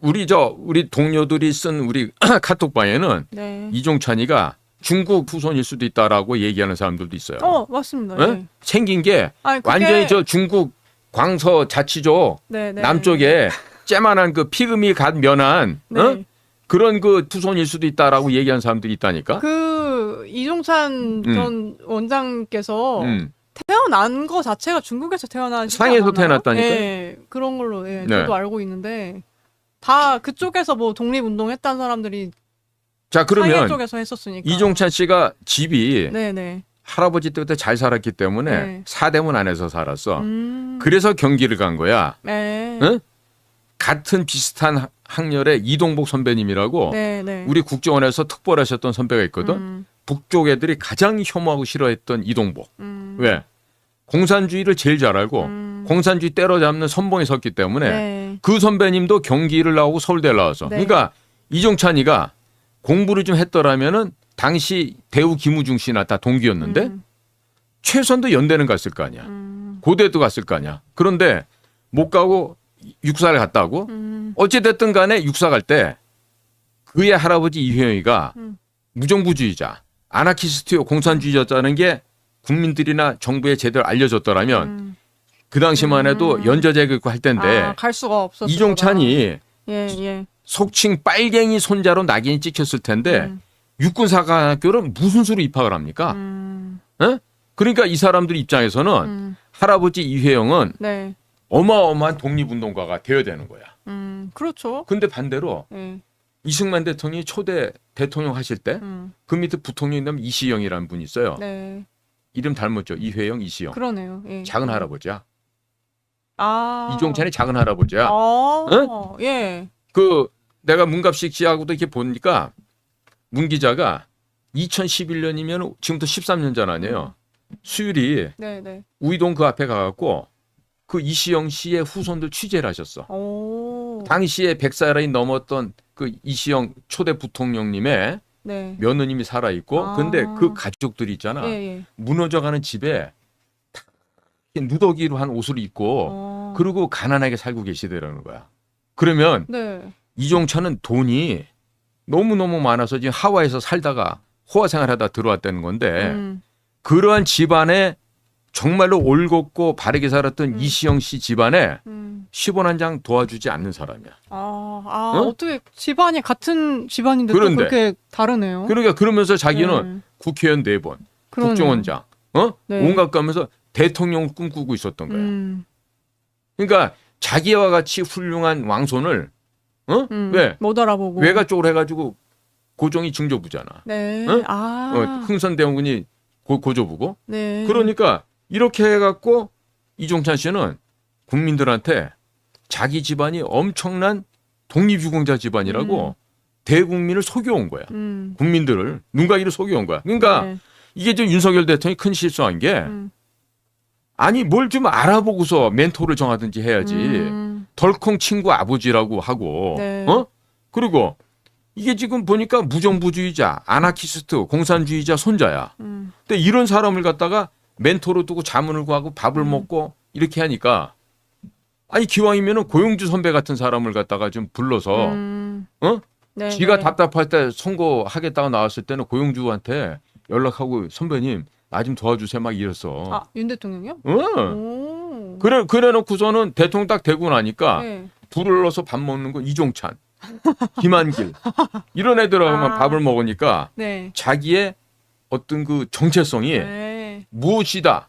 우리 저 우리 동료들이 쓴 우리 카톡방에는 네. 이종찬이가 중국 후손일 수도 있다라고 얘기하는 사람들도 있어요. 어 맞습니다. 예? 네. 생긴 게 아니, 그게- 완전히 저 중국 광서 자치조 네, 네. 남쪽에 째만한 그 피금이 간 면한 네. 어? 그런 그 후손일 수도 있다라고 얘기하는 사람들이 있다니까. 그 이종찬 음. 전 원장께서 음. 태어난 거 자체가 중국에서 태어난 상해에서 태어났다니까요? 네, 그런 걸로 예, 네. 저도 알고 있는데 다 그쪽에서 뭐 독립운동 했던 사람들이 자 상해 그러면 쪽에서 했었으니까. 이종찬 씨가 집이 네, 네. 할아버지 때부터 잘 살았기 때문에 네. 사대문 안에서 살았어. 음. 그래서 경기를 간 거야. 네. 응? 같은 비슷한 학년의 이동복 선배님이라고 네, 네. 우리 국정원에서 특보하셨던 선배가 있거든. 음, 북쪽 애들이 가장 혐오하고 싫어했던 이동복. 음. 왜? 공산주의를 제일 잘 알고 음. 공산주의 때려잡는 선봉에 섰기 때문에 네. 그 선배님도 경기를 나오고 서울대 나와서 네. 그러니까 이종찬이가 공부를 좀 했더라면은 당시 대우 김우중 씨나 다 동기였는데 음, 최선도 연대는 갔을 거 아니야. 음, 고대도 갔을 거 아니야. 그런데 못 가고 육사를 갔다 오고 음. 어찌 됐든 간에 육사 갈 때 그의 할아버지 이회영이가 음. 무정부주의자, 아나키스트요 공산주의자였다는 게 국민들이나 정부에 제대로 알려졌더라면 음. 그 당시만 해도 음. 연좌제가 있고 할 텐데 아, 갈 수가 없었어. 이종찬이 예, 예. 속칭 빨갱이 손자로 낙인이 찍혔을 텐데 음, 육군사관학교를 무슨 수로 입학을 합니까? 음, 어? 그러니까 이 사람들 입장에서는 음. 할아버지 이회영은 네. 어마어마한 독립운동가가 되어야 되는 거야. 음, 그렇죠. 근데 반대로 예. 이승만 대통령이 초대 대통령 하실 때그 음. 밑에 부통령이 되면 이시영이라는 분이 있어요. 네. 이름 닮았죠. 이회영, 이시영. 그러네요. 예. 작은 할아버지야. 아. 이종찬이 작은 할아버지야. 어, 예. 그 내가 문갑식 씨하고도 이렇게 보니까 문 기자가 2011년이면 지금부터 13년 전 아니에요. 수율이 네, 네. 우이동 그 앞에 가갖고 그 이시영 씨의 후손들 취재를 하셨어. 오. 당시에 100살이 넘었던 그 이시영 초대 부통령님의 네. 며느님이 살아 있고, 아. 근데 그 가족들이 있잖아. 예, 예. 무너져가는 집에 다 누더기로 한 옷을 입고, 어. 그리고 가난하게 살고 계시더라는 거야. 그러면 네. 이종찬은 돈이 너무 너무 많아서 지금 하와이에서 살다가 호화 생활하다 들어왔다는 건데 음. 그러한 집안에 정말로 올곧고 바르게 살았던 음. 이시영 씨 집안에 음. 10원 한 장 도와주지 않는 사람이야. 아, 아 어? 어? 떻게 집안이 같은 집안인데 또 그런데. 그렇게 다르네요. 그러니까 그러면서 자기는 네. 국회의원 네 번, 그러네요. 국정원장, 어 네. 온갖 가면서 대통령을 꿈꾸고 있었던 거야. 음. 그러니까 자기와 같이 훌륭한 왕손을 어 음. 왜 못 알아보고. 외가 쪽으로 해가지고 고종이 중조부잖아. 네. 어? 아. 어, 흥선대원군이 고, 고조부고. 네. 그러니까 이렇게 해갖고 이종찬 씨는 국민들한테 자기 집안이 엄청난 독립유공자 집안이라고 음. 대국민을 속여온 거야. 음. 국민들을 눈가기를 속여온 거야. 그러니까 네. 이게 좀 윤석열 대통령이 큰 실수한 게 음. 아니 뭘 좀 알아보고서 멘토를 정하든지 해야지. 음. 덜컹 친구 아버지라고 하고 네. 어 그리고 이게 지금 보니까 무정부주의자, 아나키스트, 공산주의자 손자야. 음. 근데 이런 사람을 갖다가 멘토로 두고 자문을 구하고 밥을 음. 먹고 이렇게 하니까 아니 기왕이면은 고용주 선배 같은 사람을 갖다가 좀 불러서 음. 어? 네. 지가 네. 답답할 때 선거하겠다고 나왔을 때는 고용주한테 연락하고 선배님 나 좀 도와주세요 막 이랬어. 아, 윤 대통령이요? 응. 오. 그래 그래 놓고서는 대통령 딱 되고 나니까 네. 불을 넣어서 밥 먹는 건 이종찬, 김한길 이런 애들하고만 아. 밥을 먹으니까 네. 자기의 어떤 그 정체성이 네. 무엇이다.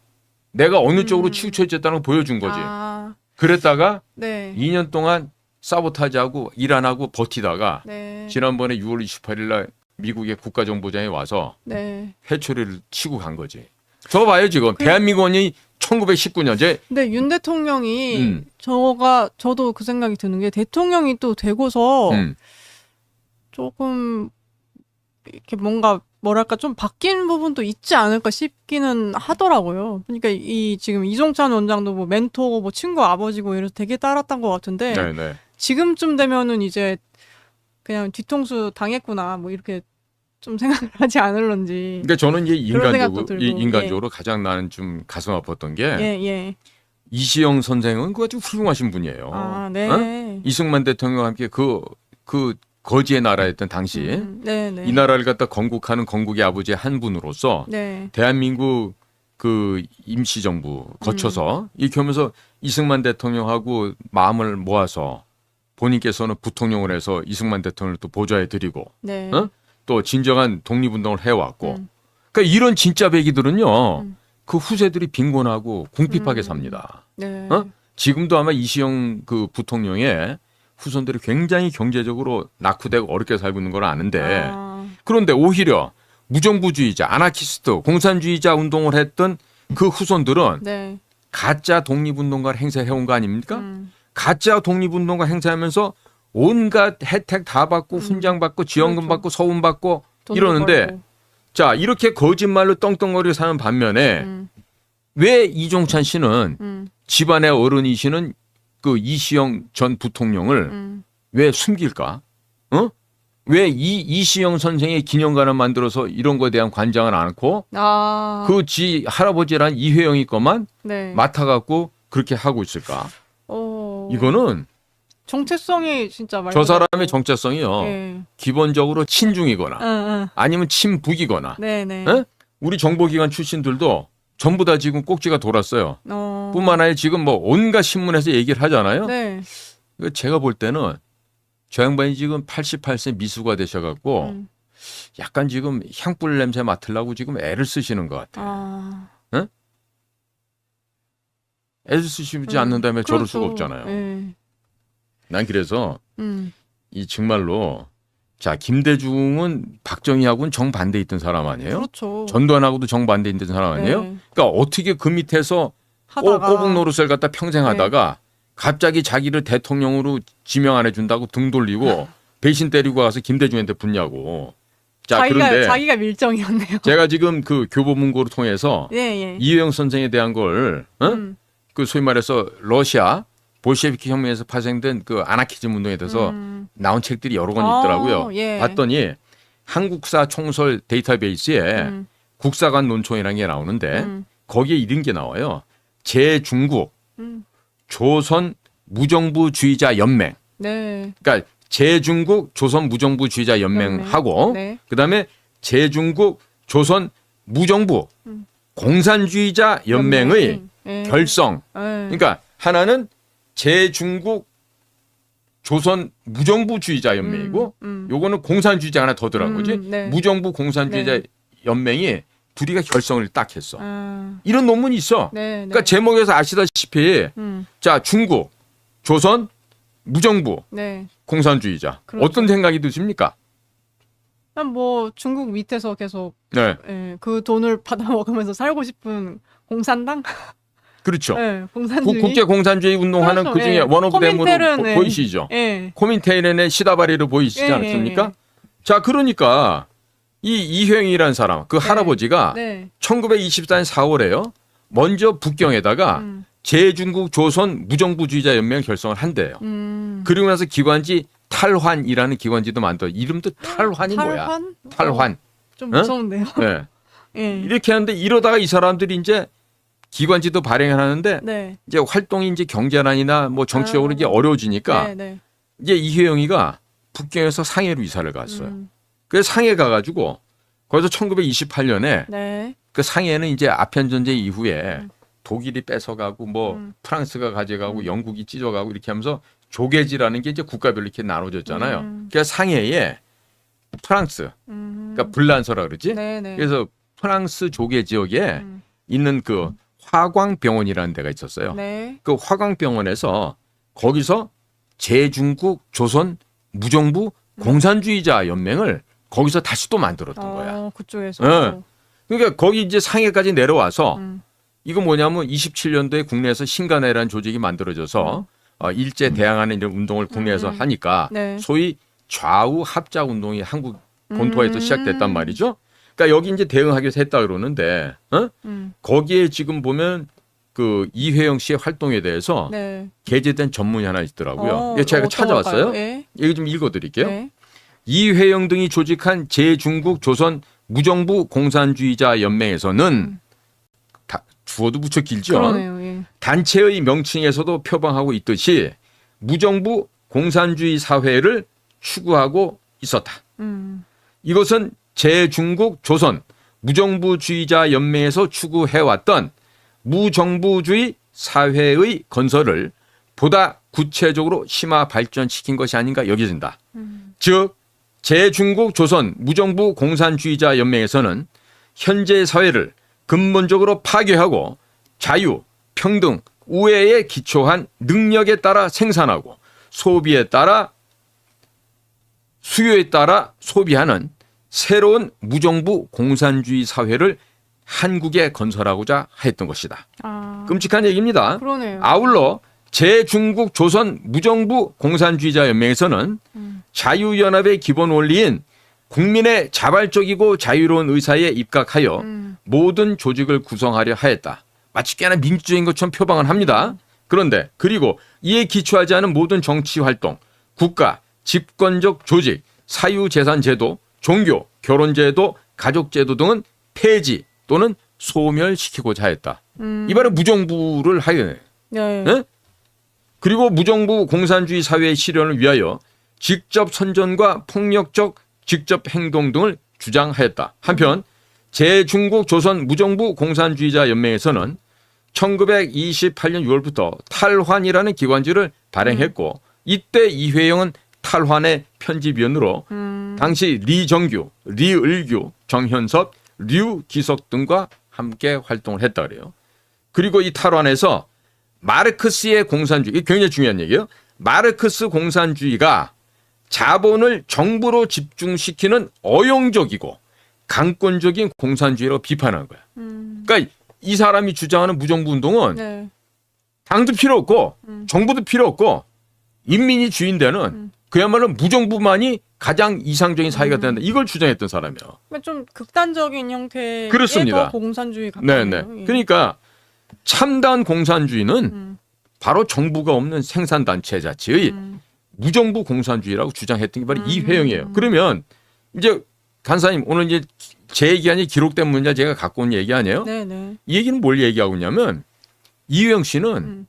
내가 어느 쪽으로 음. 치우쳐졌다는 걸 보여준 거지. 아. 그랬다가 네. 2년 동안 사보타지하고 일 안 하고 버티다가 네. 지난번에 6월 28일 날 미국의 국가정보장이 와서 네. 회초리를 치고 간 거지. 저거 봐요 지금 대한민국이 1919년 제 근데 윤 대통령이 음. 저가 저도 그 생각이 드는 게 대통령이 또 되고서 음, 조금 이렇게 뭔가 뭐랄까 좀 바뀐 부분도 있지 않을까 싶기는 하더라고요. 그러니까 이 지금 이종찬 원장도 뭐 멘토고 뭐 친구 아버지고 이래서 되게 따랐던 것 같은데 네, 네. 지금쯤 되면은 이제 그냥 뒤통수 당했구나 뭐 이렇게 좀 생각을 하지 않을런지. 그러니까 저는 생각도 인간적으로 이 인간적으로 가장 나는 좀 가슴 아팠던 게 예 예. 이시영 선생은 그 아주 훌륭하신 분이에요. 아, 네. 어? 이승만 대통령과 함께 그, 그 거지의 나라였던 당시 음, 네, 네. 이 나라를 갖다 건국하는 건국의 아버지의 한 분으로서 네. 대한민국 그 임시정부 거쳐서 음. 이렇게 하면서 이승만 대통령하고 마음을 모아서 본인께서는 부통령을 해서 이승만 대통령을 또 보좌해 드리고 네. 어? 또 진정한 독립운동을 해왔고 음. 그러니까 이런 진짜 배기들은요 음. 그 후세들이 빈곤하고 궁핍하게 음. 삽니다. 네. 어? 지금도 아마 이시영 그 부통령의 후손들이 굉장히 경제적으로 낙후되고 어렵게 살고 있는 걸 아는데 아, 그런데 오히려 무정부주의자, 아나키스트, 공산주의자 운동을 했던 그 후손들은 네. 가짜 독립운동가를 행사해온 거 아닙니까? 음. 가짜 독립운동가 행사하면서 온갖 혜택 다 받고 음. 훈장 받고 지원금 그렇죠. 받고 서운 받고 이러는데 벌고. 자 이렇게 거짓말로 떵떵거리고 사는 반면에 음. 왜 이종찬 씨는 음. 집안의 어른이시는 그 이시영 전 부통령을 음. 왜 숨길까? 어? 왜 이 이시영 선생의 기념관을 만들어서 이런 거에 대한 관장을 않고 아. 그지 할아버지란 이회영이 것만 네. 맡아갖고 그렇게 하고 있을까? 어. 이거는 정체성이 진짜 말 저 사람의 정체성이요. 네. 기본적으로 친중이거나 응, 응. 아니면 친북이거나 네, 네. 에? 우리 정보기관 출신들도 전부 다 지금 꼭지가 돌았어요. 어. 뿐만 아니라 지금 뭐 온갖 신문에서 얘기를 하잖아요. 네. 제가 볼 때는 저 양반이 지금 88세 미수가 되셔갖고 음. 약간 지금 향불 냄새 맡으려고 지금 애를 쓰시는 것 같아요. 아. 애를 쓰시지 음. 않는다면 저럴 그렇죠. 수가 없잖아요. 네. 난 그래서 음. 이 정말로 자 김대중은 박정희하고는 정반대 있던 사람 아니에요? 그렇죠. 전두환하고도 정반대 있던 사람 아니에요? 네. 그러니까 어떻게 그 밑에서 하다가 꼬, 꼬북 노릇을 갖다 평생 네. 하다가 갑자기 자기를 대통령으로 지명 안 해준다고 등 돌리고 배신 때리고 가서 김대중한테 붙냐고. 자 자기가 그런데 자기가 밀정이었네요. 제가 지금 그 교보문고를 통해서 예, 예. 이회영 선생에 대한 걸, 어? 음. 그 소위 말해서 러시아 볼셰비키 혁명에서 파생된 그 아나키즘 운동에 대해서 음. 나온 책들이 여러 권 아, 있더라고요. 예. 봤더니 한국사 총설 데이터베이스에 음. 국사관 논총이라는 게 나오는데 음. 거기에 이런 게 나와요. 제중국 음. 조선 무정부주의자 연맹. 네. 그러니까 제중국 조선 무정부주의자 연맹하고 네. 그다음에 제중국 조선 무정부 음. 공산주의자 연맹의 음. 예. 결성. 예. 그러니까 하나는 제중국 조선 무정부주의자 연맹이고 음, 음. 요거는 공산주의자 하나 더 들어간 거지. 음, 네. 무정부 공산주의자 네. 연맹이 둘이가 결성을 딱 했어. 아, 이런 논문이 있어. 네, 네. 그러니까 제목에서 아시다시피 음. 자 중국 조선 무정부 네. 공산주의자 그렇죠. 어떤 생각이 드십니까? 뭐 중국 밑에서 계속 네, 예, 그 돈을 받아 먹으면서 살고 싶은 공산당? 그렇죠. 예, 구- 공산주의. 국제 공산주의 운동하는 그렇죠. 그 중에 예. 원 오브 댐으로 코민텔은, 보- 예. 보이시죠? 예. 코민테일렌의 시다바리로 보이시지 예, 않습니까? 예, 예. 자, 그러니까 이 이회영이라는 사람, 그 할아버지가 네. 1924년 4월에요. 먼저 북경에다가 음. 제중국 조선 무정부주의자 연맹 결성을 한대요. 음. 그리고 나서 기관지 탈환이라는 기관지도 만들어. 이름도 탈환이 뭐야? 탈환? 탈환. 어, 좀 어? 무서운데요. 네. 예. 이렇게 하는데 이러다가 이 사람들이 이제 기관지도 발행을 하는데 네. 이제 활동이 이제 경제난이나 뭐 정치적으로 아. 이제 어려워지니까 네, 네. 이제 이혜영이가 북경에서 상해로 이사를 갔어요. 음. 그래서 상해 가가지고 거기서 1928년에 네. 그 상해는 이제 아편 전쟁 이후에 음. 독일이 뺏어가고 뭐 음. 프랑스가 가져가고 음. 영국이 찢어가고 이렇게 하면서 조계지라는 게 이제 국가별로 이렇게 나눠졌잖아요. 음. 그래서 상해에 프랑스, 음. 그러니까 불란서라 그러지. 네, 네. 그래서 프랑스 조계 지역에 음. 있는 그 화광병원이라는 데가 있었어요. 네. 그 화광병원에서 거기서 제중국 조선 무정부 공산주의자 연맹을 거기서 다시 또 만들었던 거야. 어, 그쪽에서. 네. 그러니까 거기 이제 상해까지 내려와서 음. 이거 뭐냐면 27년도에 국내에서 신간회라는 조직이 만들어져서 어, 일제 대항하는 이런 운동을 국내에서 음. 하니까 네. 소위 좌우 합작 운동이 한국 본토에서 음. 시작됐단 말이죠. 그러니까 여기 이제 대응하기 위해서 했다 그러는데 어? 음. 거기에 지금 보면 그 이회영 씨의 활동에 대해서 네. 게재된 전문이 하나 있더라고요. 어, 이거 제가 어떤 찾아왔어요. 예. 이거 좀 읽어드릴게요. 네. 이회영 등이 조직한 제중국 조선 무정부 공산주의자 연맹에서는 음. 다- 주어도 무척 길죠. 그러네요. 예. 단체의 명칭에서도 표방하고 있듯이 무정부 공산주의 사회를 추구하고 있었다. 음. 이것은 제중국 조선 무정부주의자 연맹에서 추구해왔던 무정부주의 사회의 건설을 보다 구체적으로 심화 발전시킨 것이 아닌가 여겨진다. 즉 제중국 조선 무정부 공산주의자 연맹에서는 현재 사회를 근본적으로 파괴하고 자유, 평등, 우애에 기초한 능력에 따라 생산하고 소비에 따라 수요에 따라 소비하는 새로운 무정부 공산주의 사회를 한국에 건설하고자 했던 것이다. 아. 끔찍한 얘기입니다. 그러네요. 아울러 제중국 조선 무정부 공산주의자 연맹에서는 음. 자유연합의 기본 원리인 국민의 자발적이고 자유로운 의사에 입각하여 음. 모든 조직을 구성하려 하였다. 마치 꽤나 민주적인 것처럼 표방을 합니다. 그런데 그리고 이에 기초하지 않은 모든 정치 활동, 국가, 집권적 조직, 사유재산 제도, 종교, 결혼 제도, 가족 제도 등은 폐지 또는 소멸시키고자 했다. 음. 이 바로 무정부를 하여 네. 네? 그리고 무정부 공산주의 사회의 실현을 위하여 직접 선전과 폭력적 직접 행동 등을 주장하였다. 한편 제중국 조선 무정부 공산주의자 연맹에서는 1928년 6월부터 탈환이라는 기관지를 발행했고 이때 이회영은 탈환의 편집위원으로 음. 당시 리정규, 리을규, 정현섭, 류기석 등과 함께 활동을 했다 그래요. 그리고 이 탈환에서 마르크스의 공산주의, 굉장히 중요한 얘기예요. 마르크스 공산주의가 자본을 정부로 집중시키는 어용적이고 강권적인 공산주의라고 비판한 거야. 음. 그러니까 이 사람이 주장하는 무정부 운동은 네. 당도 필요 없고 음. 정부도 필요 없고 인민이 주인되는 음. 그야말로 무정부만이 가장 이상적인 사회가 된다. 이걸 주장했던 사람이에요. 그러니까 좀 극단적인 형태의 그렇습니다. 더 공산주의 네, 같네요. 네. 예. 그러니까 참다운 공산주의는 음. 바로 정부가 없는 생산 단체 자체의 음. 무정부 공산주의라고 주장했던 게 바로 음. 이회영이에요. 그러면 이제 간사님 오늘 이제 제 얘기 아니 기록된 문제 제가 갖고 온 얘기 아니에요? 네, 네. 이 얘기는 뭘 얘기하고 있냐면 이회영 씨는 음.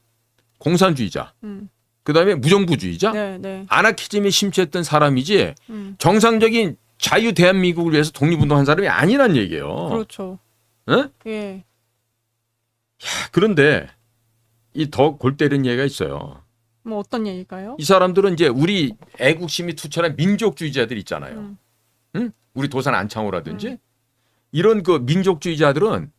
공산주의자, 음. 그다음에 무정부주의자, 네, 네. 아나키즘에 심취했던 사람이지 음. 정상적인 자유 대한민국을 위해서 독립운동한 사람이 아니란 얘기예요. 그렇죠. 어? 예. 그런데 이 더 골 때리는 얘기가 있어요. 뭐 어떤 얘기일까요? 이 사람들은 이제 우리 애국심이 투철한 민족주의자들 있잖아요. 음. 응? 우리 도산 안창호라든지 이런 그 민족주의자들은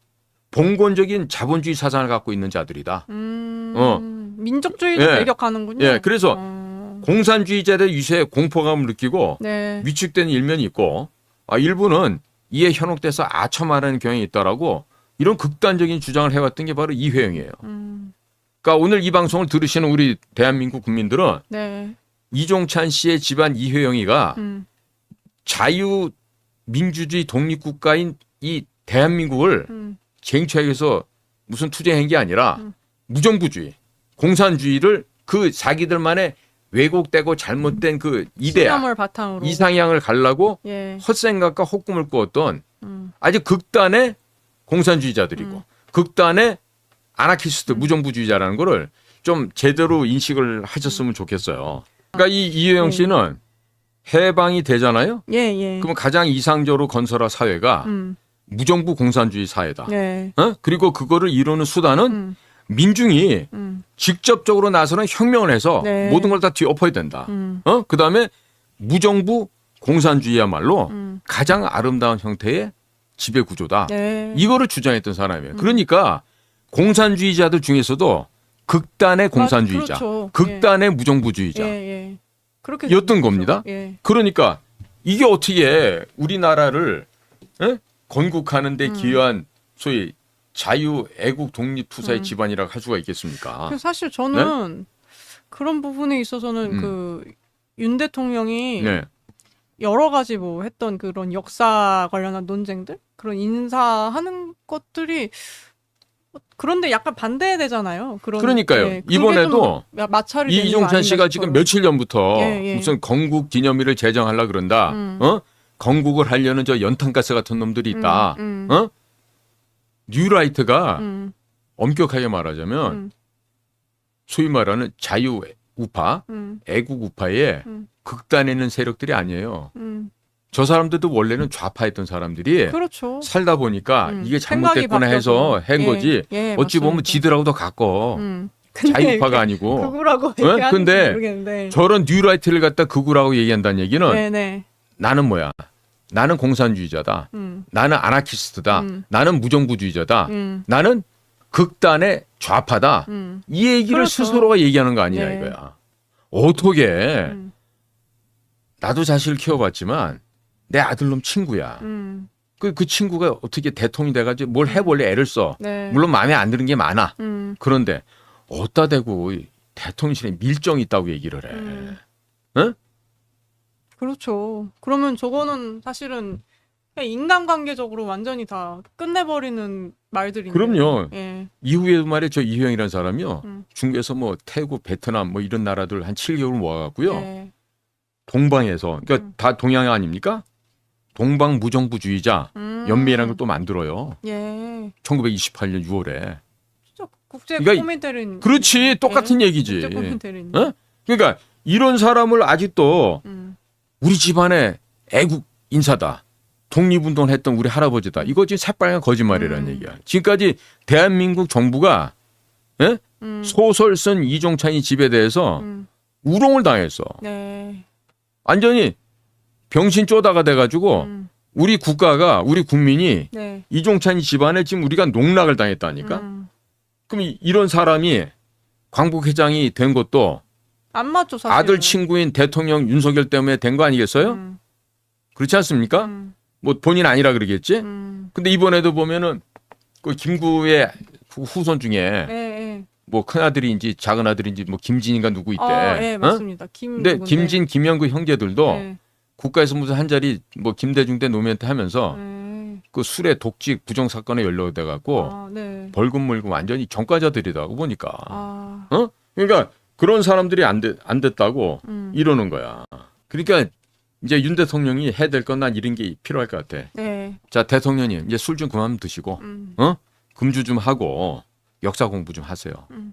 봉건적인 자본주의 사상을 갖고 있는 자들이다. 음. 어. 민족주의를 예. 배격하는군요. 예, 그래서 어. 공산주의자들 유세에 공포감을 느끼고 네. 위축되는 일면이 있고 아, 일부는 이에 현혹돼서 아첨하는 경향이 있다라고 이런 극단적인 주장을 해왔던 게 바로 이회영이에요. 음. 그러니까 오늘 이 방송을 들으시는 우리 대한민국 국민들은 네. 이종찬 씨의 집안 이회영이가 음. 자유 민주주의 독립국가인 이 대한민국을 음. 쟁취하기 위해서 무슨 투쟁한 게 아니라 음. 무정부주의, 공산주의를 그 자기들만의 왜곡되고 잘못된 그 이데아. 이상향을 가려고 예. 헛생각과 헛꿈을 꾸었던 음. 아주 극단의 공산주의자들이고 음. 극단의 아나키스트 무정부주의자라는 거를 좀 제대로 인식을 하셨으면 좋겠어요. 그러니까 이 이혜영 네. 씨는 해방이 되잖아요. 예, 예. 그러면 가장 이상적으로 건설할 사회가 음. 무정부 공산주의 사회다. 네. 어? 그리고 그거를 이루는 수단은 음. 민중이 음. 직접적으로 나서는 혁명을 해서 네. 모든 걸 다 뒤엎어야 된다. 음. 어? 그다음에 무정부 공산주의야말로 음. 가장 아름다운 형태의 지배 구조다. 네. 이거를 주장했던 사람이에요. 그러니까 공산주의자들 중에서도 극단의 공산주의자, 그렇죠. 극단의 무정부주의자 예, 예. 그렇게 였던 겁니다. 예. 그러니까 이게 어떻게 우리나라를 에? 건국하는데 음. 기여한 소위 자유 애국 독립 투사의 음. 집안이라고 할 수가 있겠습니까? 그래서 사실 저는 그런 부분에 있어서는 네? 음. 그윤 대통령이 네. 여러 가지 뭐 했던 그런 역사 관련한 논쟁들 그런 인사하는 것들이 그런데 약간 반대되잖아요. 그런 그러니까요. 예, 그게 이번에도 좀 마찰이 이 이종찬 씨가 지금. 며칠 전부터 예, 예. 무슨 건국 기념일을 제정하려 그런다. 음. 어? 건국을 하려는 저 연탄가스 같은 놈들이 있다. 음, 음, 어? 뉴라이트가 음. 엄격하게 말하자면 음, 소위 말하는 자유 우파, 음, 애국 우파의 음. 극단에 있는 세력들이 아니에요. 음. 저 사람들도 원래는 좌파였던 사람들이 그렇죠. 살다 보니까 음, 이게 잘못됐구나 해서. 한 예, 거지. 예, 어찌 보면 맞습니다. 지들하고 더 가까워. 음. 자유파가 아니고 극우라고 어? 얘기하는지 근데 모르겠는데. 저런 뉴라이트를 갖다 극우라고 얘기한다는 얘기는 네네. 나는 뭐야? 나는 공산주의자다. 음. 나는 아나키스트다. 음. 나는 무정부주의자다. 음. 나는 극단의 좌파다. 음. 이 얘기를 그렇죠. 스스로가 얘기하는 거 아니냐 네. 이거야. 어떻게 음. 나도 자식을 키워봤지만 내 아들놈 친구야. 음. 그, 그 친구가 어떻게 대통령이 돼가지고 뭘 해볼래 애를 써. 네. 물론 마음에 안 드는 게 많아. 음. 그런데 어디다 대고 이 대통령실에 밀정이 있다고 얘기를 해. 음. 응? 그렇죠. 그러면 저거는 사실은 인간관계적으로 완전히 다 끝내버리는 말들인데. 그럼요. 예. 이후에 말에 저 이효영이라는 사람이요. 음. 중국에서 뭐 태국, 베트남 뭐 이런 나라들 한 7개월 모아갖고요. 예. 동방에서 그러니까 음. 다 동양 아닙니까? 동방 무정부주의자 음. 연맹이라는 걸 또 만들어요. 예. 1928년 6월에. 진짜 국제 그러니까 코민테린. 그렇지, 똑같은 얘기지. 국제. 어? 그러니까 이런 사람을 아직도 음. 우리 집안의 애국 인사다. 독립운동을 했던 우리 할아버지다. 이거 지금 새빨간 거짓말이라는 음. 얘기야. 지금까지 대한민국 정부가 예? 음. 소설 쓴 이종찬이 집에 대해서 음. 우롱을 당했어. 네. 완전히 병신 쪼다가 돼가지고 음. 우리 국가가 우리 국민이 네. 이종찬이 집안에 지금 우리가 농락을 당했다니까. 음. 그럼 이- 이런 사람이 광복 회장이 된 것도 안 맞죠, 사실. 아들 친구인 대통령 윤석열 때문에 된 거 아니겠어요? 음. 그렇지 않습니까? 음. 뭐 본인 아니라 그러겠지. 음. 근데 이번에도 보면은 그 김구의 후- 후손 중에 예, 예. 뭐 큰 아들인지 작은 아들인지 뭐 김진인가 누구 있대. 아, 예, 어? 맞습니다. 김. 근데 누군데. 김진, 김영구 형제들도 네. 국가에서 무슨 한 자리 뭐 김대중 때 노무현 때 하면서 네. 그 술에 독직 부정 사건에 연루돼 갖고 아, 네. 벌금 물고 완전히 전과자들이라고 보니까. 아. 어? 그러니까 그런 사람들이 안, 돼, 안 됐다고 음. 이러는 거야. 그러니까 이제 윤 대통령이 해야 될 건 난 이런 게 필요할 것 같아. 네. 자, 대통령님 이제 술 좀 그만 드시고 음. 어? 금주 좀 하고 역사 공부 좀 하세요. 음.